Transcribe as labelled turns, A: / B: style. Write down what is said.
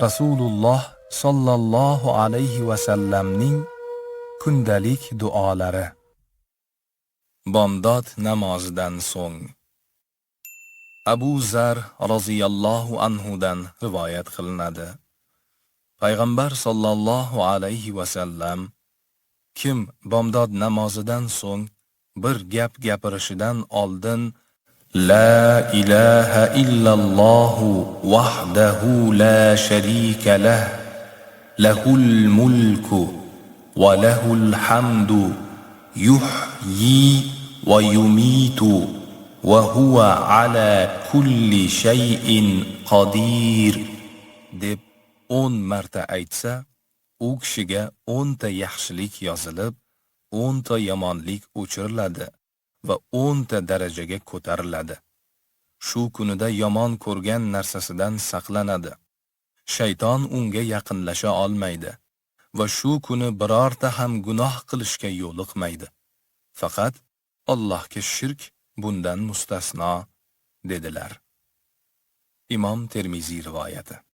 A: Rasululloh sollallohu alayhi va sallamning kundalik duolari. Bomdod namozidan so'ng Abu Zar roziyallohu anhu dan rivoyat qilinadi. Payg'ambar sollallohu alayhi va sallam kim bomdod namozidan so'ng bir gap gapirishidan oldin لا اله الا الله وحده لا شريك له له الملك وله الحمد يحيي ويميت وهو على كل shayin qodir deb 10 marta aytsa u kishiga 10 ta yaxshilik yozilib 10 ta yomonlik o'chiriladi va 10 ta darajaga ko'tariladi. Shu kunida yomon ko'rgan narsasidan saqlanadi. Shayton unga yaqinlasha olmaydi va shu kuni birorta ham gunoh qilishga yo'liqmaydi. Faqat Allohga shirk bundan mustasno dedilar. Imom Termiziy rivoyati